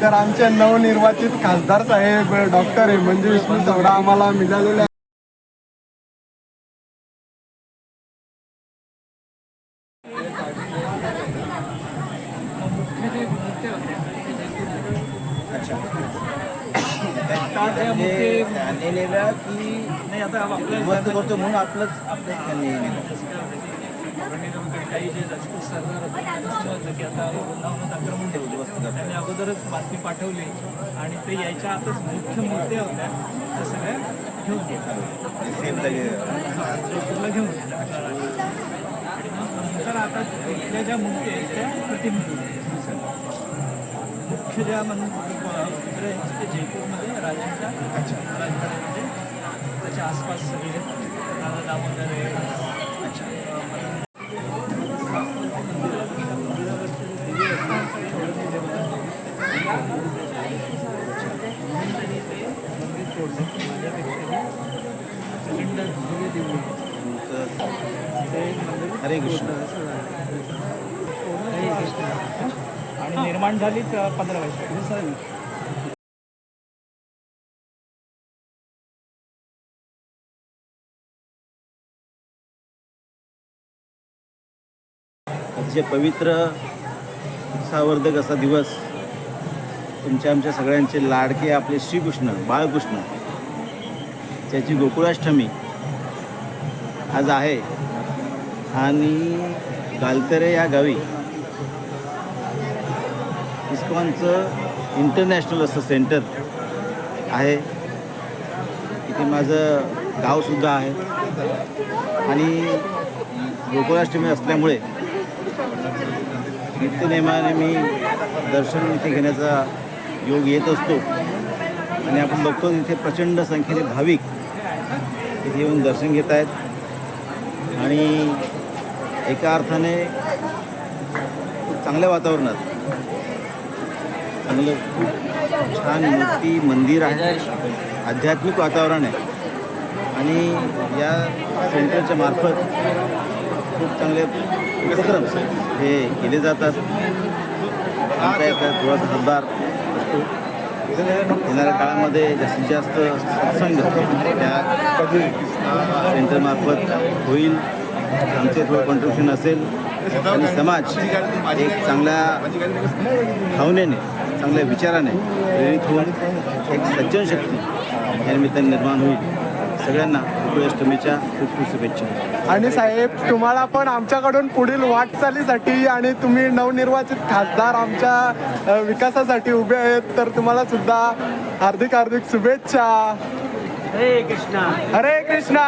तर आमचे नवनिर्वाचित खासदार साहेब डॉक्टर हेमंत विष्णू चौडा आम्हाला मिळालेले की नाही आता करतो म्हणून आपलंच आपलंच त्यांनी काही जे राजपूत सरदार होते की आता वृंदावनात आक्रमण ठेवले त्यांनी अगोदरच बातमी पाठवली आणि ते यायच्या आतच मुख्य मूर्त्या होत्या. त्या सगळ्या घेऊन गेल्या सेम जागे जोधपूरला घेऊन गेल्या मग नंतर आता इथल्या ज्या मूर्ती आहेत त्या प्रतिनिधी मुख्य ज्या मन चित्र जयपूरमध्ये राजांच्या राजवाड्यामध्ये त्याच्या आसपास सगळे हरे कृष्ण. आणि निर्माण झाली पंधरा वर्ष. अतिशय पवित्र उत्साहवर्धक असा दिवस तुमच्या आमच्या सगळ्यांचे लाडके आपले श्रीकृष्ण बाळकृष्ण. त्याची गोकुळाष्टमी आज आहे आणि गालतरे या गावी इस्कॉनचं इंटरनॅशनल असं सेंटर आहे. इथे माझं गावसुद्धा आहे. आणि गोकुळाष्टमी असल्यामुळे नित्यनेमाने मी दर्शन इथे घेण्याचा योग येत असतो. आणि आपण बघतो इथे प्रचंड संख्येने भाविक इथे येऊन दर्शन घेत आहेत. आणि एका अर्थाने खूप चांगल्या वातावरणात चांगलं खूप छान मूर्ती मंदिर आहे. आध्यात्मिक वातावरण आहे. आणि या सेंटरच्या मार्फत खूप चांगले उपक्रम हे केले जातात. आमचा एक थोडासा हातभार असतो. येणाऱ्या काळामध्ये जास्तीत जास्त सत्संग त्या सेंटरमार्फत होईल. आमचे थोडं कॉन्ट्रिब्युशन असेल. आणि समाज एक चांगल्या भावनेने चांगल्या विचाराने प्रेरित होऊन एक सज्जन शक्ती या निमित्ताने निर्माण होईल. सगळ्यांना गोकुळाष्टमीच्या खूप खूप शुभेच्छा. आणि साहेब तुम्हाला पण आमच्याकडून पुढील वाटचालीसाठी आणि तुम्ही नवनिर्वाचित खासदार आमच्या विकासासाठी उभे आहेत तर तुम्हाला सुद्धा हार्दिक हार्दिक शुभेच्छा. हरे कृष्णा. हरे कृष्णा.